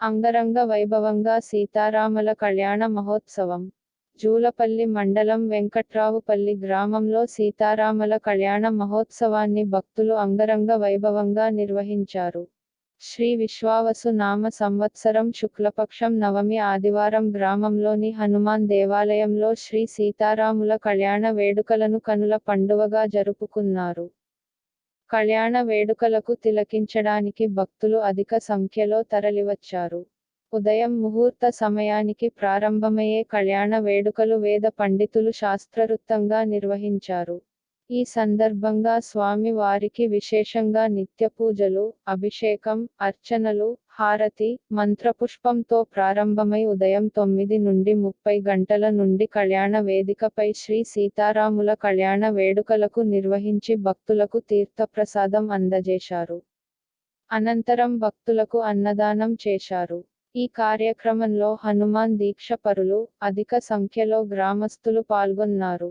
అంగరంగ వైభవంగా సీతారాముల కళ్యాణ మహోత్సవం. జూలపల్లి మండలం వెంకట్రావుపల్లి గ్రామంలో సీతారాముల కళ్యాణ మహోత్సవాన్ని భక్తులు అంగరంగ వైభవంగా నిర్వహించారు. శ్రీ విశ్వావసు నామ సంవత్సరం శుక్లపక్షం నవమి ఆదివారం గ్రామంలోని హనుమాన్ దేవాలయంలో శ్రీ సీతారాముల కళ్యాణ వేడుకలను కనుల పండువగా జరుపుకున్నారు. కళ్యాణ వేడుకలకు తిలకించడానికి భక్తులు అధిక సంఖ్యలో తరలివచ్చారు. ఉదయం ముహూర్త సమయానికి ప్రారంభమయ్యే కళ్యాణ వేడుకలు వేద పండితులు శాస్త్రవృత్తంగా నిర్వహించారు. ఈ సందర్భంగా స్వామి వారికి విశేషంగా నిత్య పూజలు అభిషేకం అర్చనలు హారతి మంత్రపుష్పంతో ప్రారంభమై ఉదయం తొమ్మిది నుండి ముప్పై గంటల నుండి కళ్యాణ వేదికపై శ్రీ సీతారాముల కళ్యాణ వేడుకలకు నిర్వహించి భక్తులకు తీర్థప్రసాదం అందజేశారు. అనంతరం భక్తులకు అన్నదానం చేశారు. ఈ కార్యక్రమంలో హనుమాన్ దీక్ష పరులు అధిక సంఖ్యలో గ్రామస్తులు పాల్గొన్నారు.